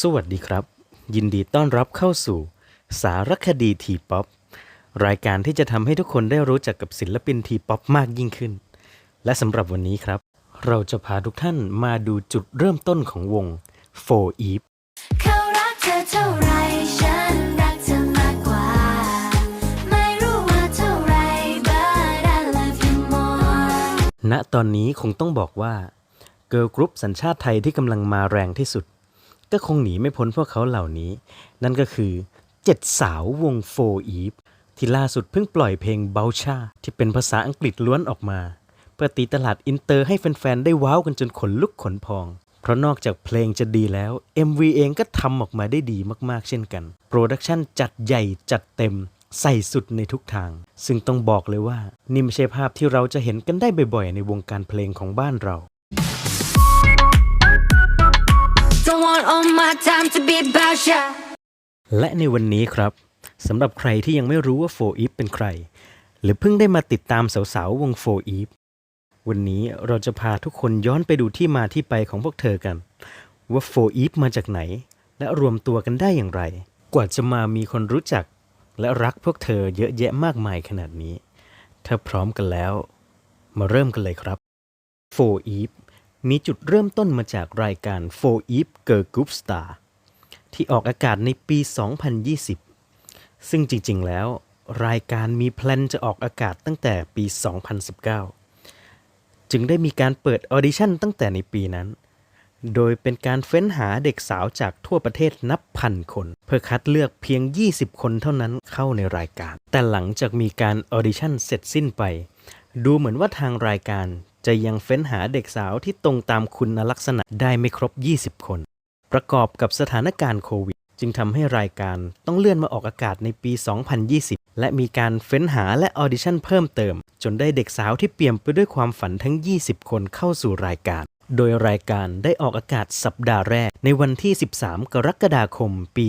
สวัสดีครับ ยินดีต้อนรับเข้าสู่ สารคดีทีป๊อปรายการที่จะทำให้ทุกคนได้รู้จักกับศิลปินทีป๊อปมากยิ่งขึ้น และสำหรับวันนี้ครับ เราจะพาทุกท่านมาดูจุดเริ่มต้นของวง4 Eve เขารักเธอเท่าไรฉันรักเธอมากกว่า ไม่รู้ว่าเท่าไร but I love you more ณตอนนี้คงต้องบอกว่า เกิร์ลกรุ๊ปสัญชาติไทยที่กำลังมาแรงที่สุด ก็คงหนีไม่พ้นพวกเขาเหล่านี้ นั่นก็คือเจ็ดสาววง4 Eve ที่ล่าสุดเพิ่งปล่อยเพลงเบลชาที่เป็นภาษาอังกฤษล้วนออกมาเพื่อตีตลาดอินเตอร์ให้แฟนๆ ได้ว้าวกันจนขนลุกขนพอง เพราะนอกจากเพลงจะดีแล้ว MV เองก็ทำออกมาได้ดีมากๆ เช่นกัน โปรดักชันจัดใหญ่จัดเต็ม ใส่สุดในทุกทาง ซึ่งต้องบอกเลยว่า นี่ไม่ใช่ภาพที่เราจะเห็นกันได้บ่อยๆ ในวงการเพลงของบ้านเรา want all my time to be about ya และในวันนี้ครับสำหรับใครที่ยังไม่รู้ว่า4 Eve เป็นใคร หรือเพิ่งได้มาติดตามสาวๆวง4 Eve วันนี้เราจะพาทุกคนย้อนไปดูที่มาที่ไปของพวกเธอกัน ว่า4 Eve มาจากไหน และรวมตัวกันได้อย่างไร กว่าจะมามีคนรู้จัก และรักพวกเธอเยอะแยะมากมายขนาดนี้ ถ้าพร้อมกันแล้ว มาเริ่มกันเลยครับ4 Eve มีจุดเริ่มต้นมาจากรายการ4 Eve Girl Group Star ที่ออกอากาศในปี 2020 ซึ่งจริงๆ แล้ว รายการมีแพลนจะออกอากาศตั้งแต่ปี 2019 จึงได้มีการเปิดออดิชั่นตั้งแต่ในปีนั้น โดยเป็นการเฟ้นหาเด็กสาวจากทั่วประเทศนับพันคน เพื่อคัดเลือกเพียง 20 คนเท่านั้นเข้าในรายการ แต่หลังจากมีการออดิชั่นเสร็จสิ้นไป ดูเหมือนว่าทางรายการ จะยังเฟ้นหาเด็กสาวที่ตรงตามคุณลักษณะได้ไม่ครบ 20 คน ประกอบกับสถานการณ์โควิด จึงทำให้รายการต้องเลื่อนมาออกอากาศในปี 2020 และมีการเฟ้นหาและออดิชั่นเพิ่มเติม จนได้เด็กสาวที่เปี่ยมไปด้วยความฝันทั้ง 20 คนเข้าสู่รายการ โดยรายการได้ออกอากาศสัปดาห์แรกในวันที่ 13 กรกฎาคม ปี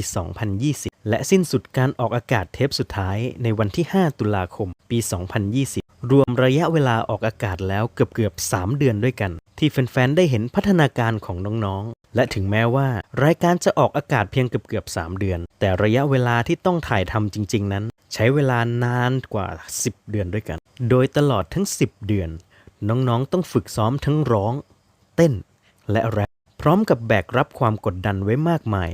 2020 และสิ้นสุดการออกอากาศเทปสุดท้ายในวันที่ 5 ตุลาคม ปี 2020 รวมระยะเวลาออกอากาศแล้วเกือบเกือบ3เดือนด้วยกัน ที่แฟนๆได้เห็นพัฒนาการของน้องๆ และถึงแม้ว่ารายการจะออกอากาศเพียงเกือบเกือบ3เดือน แต่ระยะเวลาที่ต้องถ่ายทำจริง ๆ นั้น ใช้เวลานานกว่า 10 เดือนด้วยกัน โดยตลอดทั้ง 10 เดือน น้องๆ ต้องฝึกซ้อมทั้งร้อง เต้น และแรปพร้อมกับแบกรับความกดดันไว้มากมาย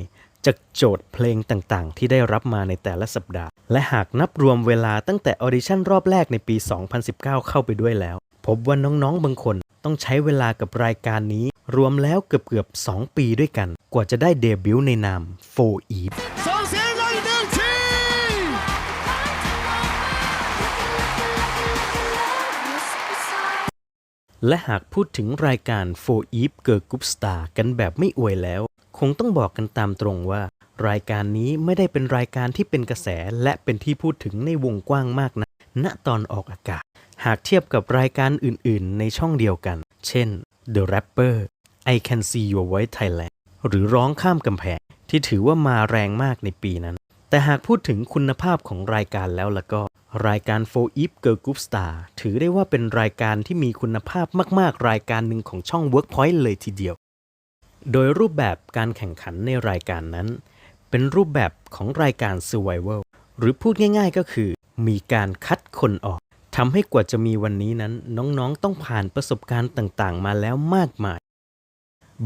จากโจทย์เพลงต่างๆ ที่ได้รับมาในแต่ละสัปดาห์ และหากนับรวมเวลาตั้งแต่ออดิชั่นรอบแรกในปี 2019 เข้าไปด้วยแล้ว พบว่าน้องๆ บางคนต้องใช้เวลากับรายการนี้ รวมแล้วเกือบๆ 2 ปีด้วยกัน กว่าจะได้เดบิวต์ในนาม 4 e v e และหากพูดถึงรายการ 4 Eve Girl Group Star กันแบบไม่อวยแล้ว คงต้องบอกกันตามตรงว่า รายการนี้ไม่ได้เป็นรายการที่เป็นกระแสและเป็นที่พูดถึงในวงกว้างมากนะณตอนออกอากาศ หากเทียบกับรายการอื่นๆ ในช่องเดียวกัน เช่น The Rapper I Can See Your Voice Thailand หรือร้องข้ามกำแพงที่ถือว่ามาแรงมากในปีนั้น แต่หากพูดถึงคุณภาพของรายการแล้วละก็ รายการ4 Eve Girl Group Star ถือได้ว่าเป็นรายการที่มีคุณภาพมากๆ รายการหนึ่งของช่อง Workpoint เลยทีเดียว โดยรูปแบบการแข่งขันในรายการนั้น เป็นรูปแบบของรายการ Survival หรือพูดง่ายๆก็คือ มีการคัดคนออกทำให้กว่าจะมีวันนี้นั้น น้องๆต้องผ่านประสบการณ์ต่างๆ มาแล้วมากมาย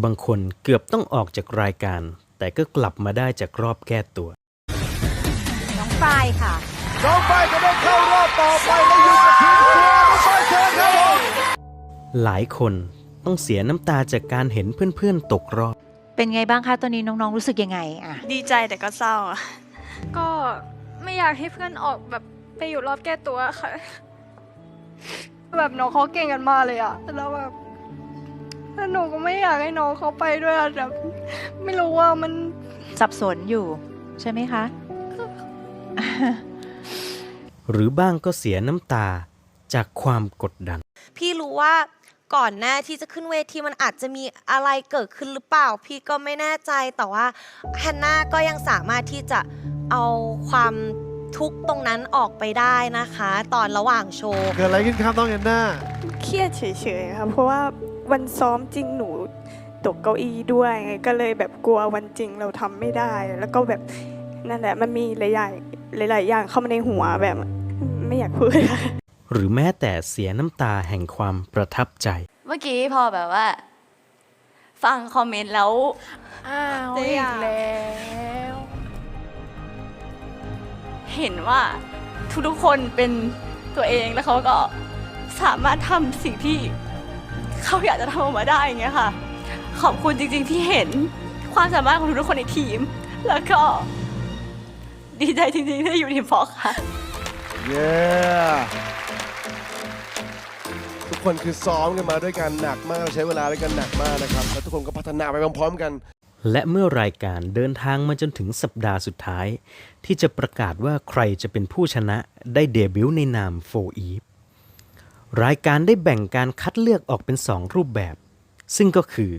บางคนเกือบต้องออกจากรายการ แต่ก็กลับมาได้จากรอบแก้ตัว น้องปลายค่ะ น้องไปจะได้เข้ารอบต่อไปและอยู่กับทีมเชียร์น้องไปเชิญครับผมหลายคน ต้องเสียน้ำตาจากการเห็นเพื่อนๆตกรอบ เป็นไงบ้างคะตอนนี้น้องๆรู้สึกยังไงอะดีใจแต่ก็เศร้าอะก็ไม่อยากให้เพื่อนออกแบบไปอยู่รอบแก้ตัวค่ะ แบบน้องเขาเก่งกันมากเลยอะแล้วแบบแล้วหนูก็ไม่อยากให้น้องเขาไปด้วยอะแบบไม่รู้ว่ามันสับสนอยู่ ใช่ไหมคะ หรือบ้างก็เสียน้ำตาจากความกดดัน พี่รู้ว่า ก่อนหน้าที่จะขึ้นเวทีมันอาจจะมีอะไรเกิดขึ้นหรือเปล่า พี่ก็ไม่แน่ใจแต่ว่าแฮนนาก็ยังสามารถที่จะเอาความทุกข์ตรงนั้นออกไปได้นะคะ ตอนระหว่างโชว์ เกิดอะไรขึ้นครับน้องแอนนาเครียดเฉยๆครับเพราะว่าวันซ้อมจริงหนูตกเก้าอี้ด้วยไงก็เลยแบบกลัววันจริงเราทำไม่ได้ แล้วก็แบบนั่นแหละมันมีหลายๆหลาย ๆ อย่างเข้ามาในหัวแบบไม่อยากพูด หรือแม้แต่เสียน้ำตาแห่งความประทับใจ เมื่อกี้พอแบบว่า ฟังคอมเมนต์แล้ว อ้าวอีกแล้ว เห็นว่าทุกๆคนเป็นตัวเองแล้วเขาก็สามารถทำสิ่งที่เขาอยากจะทำออกมาได้อย่างเงี้ยค่ะ ขอบคุณจริงๆที่เห็นความสามารถของทุกๆคนในทีม แล้วก็ ดีใจจริงๆที่ได้อยู่ทีมฟอกค่ะ เย้ทุก คนคือซ้อมกันมาด้วยกันหนักมากใช้เวลาด้วยกันหนักมากนะครับแล้วทุกคนก็พัฒนาไปพร้อมๆกัน และเมื่อรายการเดินทางมาจนถึงสัปดาห์สุดท้าย ที่จะประกาศว่าใครจะเป็นผู้ชนะได้เดบิวต์ในนามโฟอีฟรายการได้แบ่งการคัดเลือกออกเป็น 2 รูปแบบ ซึ่งก็คือ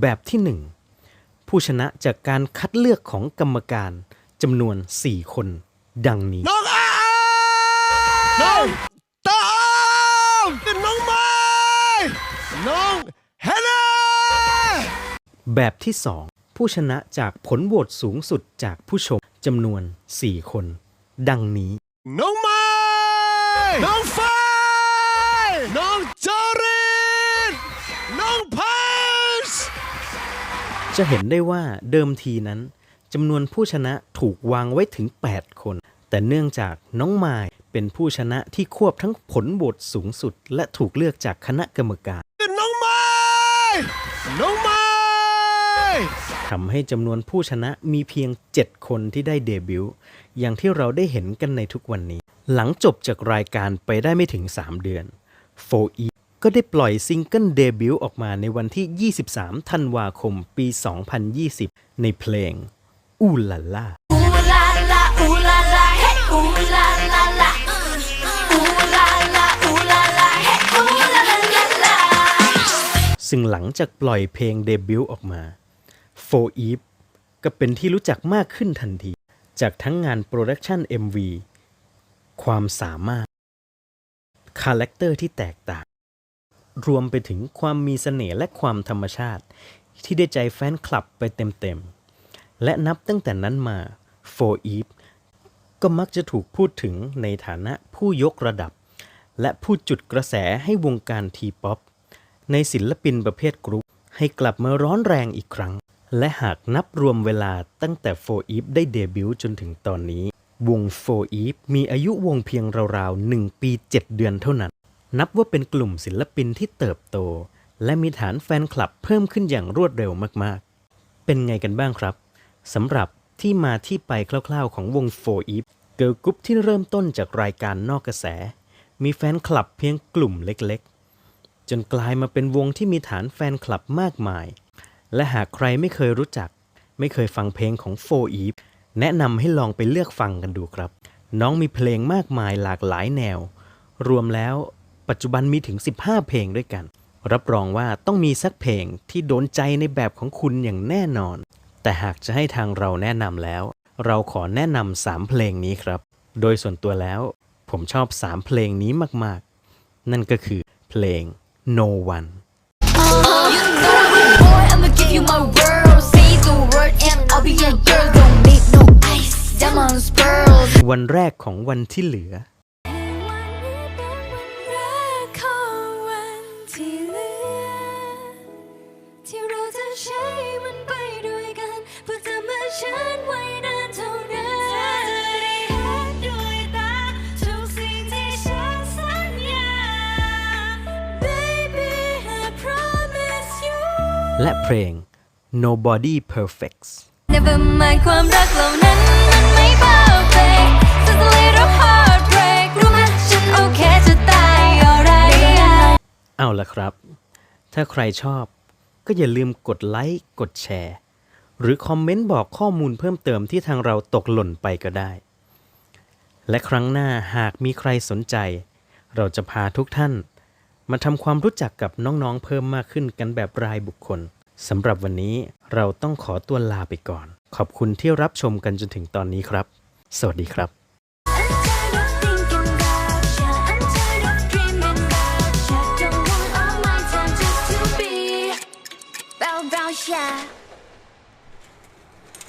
แบบที่ 1 ผู้ชนะจากการคัดเลือกของกรรมการจำนวน 4 คน ดังนี้น้องอาน้องตามเป็นน้องไม้น้องเฮนนา แบบที่ 2 ผู้ชนะจากผลโหวตสูงสุดจากผู้ชมจำนวน 4 คน ดังนี้ น้องไม้น้องไฟน้องจอรินน้องพัชจะเห็นได้ว่าเดิมทีนั้นจำนวนผู้ชนะถูกวางไว้ถึง 8 คน แต่เนื่องจากน้องมายเป็นผู้ชนะที่ควบทั้งผลโหวตสูงสุด และถูกเลือกจากคณะกรรมการ น้องไม้น้องไม้ ทำให้จำนวนผู้ชนะมีเพียง 7 คนที่ได้เดบิวต์อย่างที่เราได้เห็นกันในทุกวันนี้ หลังจบจากรายการไปได้ไม่ถึง 3 เดือนโฟอีก็ได้ปล่อยซิงเกิลเดบิวต์ออกมาในวันที่ 23 ธันวาคมปี 2020 ในเพลงอูลาล่า Ooh la la, ooh la la, hey, ooh la la la. Ooh la la, ooh la la, hey, ooh la la la la. ซึ่งหลังจากปล่อยเพลงเดบิวต์ออกมา โฟอีฟก็เป็นที่รู้จักมากขึ้นทันที จากทั้งงานโปรดักชัน MV ความสามารถ คาแรคเตอร์ที่แตกต่าง รวมไปถึงความมีเสน่ห์และความธรรมชาติ ที่ได้ใจแฟนคลับไปเต็มๆ และนับตั้งแต่นั้นมาโฟอีฟก็มักจะถูกพูดถึงในฐานะผู้ยกระดับ และผู้จุดกระแสให้วงการทีป๊อปในศิลปินประเภทกรุ๊ปให้กลับมาร้อนแรงอีกครั้ง และหากนับรวมเวลาตั้งแต่โฟอีฟได้เดบิวต์จนถึงตอนนี้ วงโฟอีฟมีอายุวงเพียงราวๆ 1 ปี 7 เดือนเท่านั้น นับว่าเป็นกลุ่มศิลปินที่เติบโต และมีฐานแฟนคลับเพิ่มขึ้นอย่างรวดเร็วมากๆ เป็นไงกันบ้างครับสำหรับที่มาที่ไปคร่าวๆ ของวงโฟอีฟเกิร์ลกรุ๊ปที่เริ่มต้นจากรายการนอกกระแส มีแฟนคลับเพียงกลุ่มเล็กๆ จนกลายมาเป็นวงที่มีฐานแฟนคลับมากมาย และหากใครไม่เคยรู้จัก ไม่เคยฟังเพลงของโฟอีฟแนะนำให้ลองไปเลือกฟังกันดูครับ น้องมีเพลงมากมายหลากหลายแนว รวมแล้วปัจจุบันมีถึง 15 เพลงด้วยกัน รับรองว่าต้องมีสักเพลงที่โดนใจในแบบของคุณอย่างแน่นอน แต่หากจะให้ทางเราแนะนำแล้ว เราขอแนะนำ3เพลงนี้ครับ โดยส่วนตัวแล้ว ผมชอบ3เพลงนี้มากๆ นั่นก็คือเพลง No one you my world. Say the word and I'll be your girl. Don't need no ice, diamonds, pearls. วันแรกของวันที่เหลือ และเพลง Nobody Perfects Never mind ความรักเหล่านั้นมันไม่ perfect Just a little heartbreak รู้ไหมฉันโอเคจะตาย alright เอาละครับ ถ้าใครชอบก็อย่าลืมกดไลค์ กดแชร์ หรือคอมเมนต์บอกข้อมูลเพิ่มเติมที่ทางเราตกหล่นไปก็ได้ และครั้งหน้าหากมีใครสนใจ เราจะพาทุกท่าน มาทำความรู้จักกับน้องๆเพิ่มมากขึ้นกันแบบรายบุคคลสำหรับวันนี้เราต้องขอตัวลาไปก่อน ขอบคุณที่รับชมกันจนถึงตอนนี้ครับ สวัสดีครับ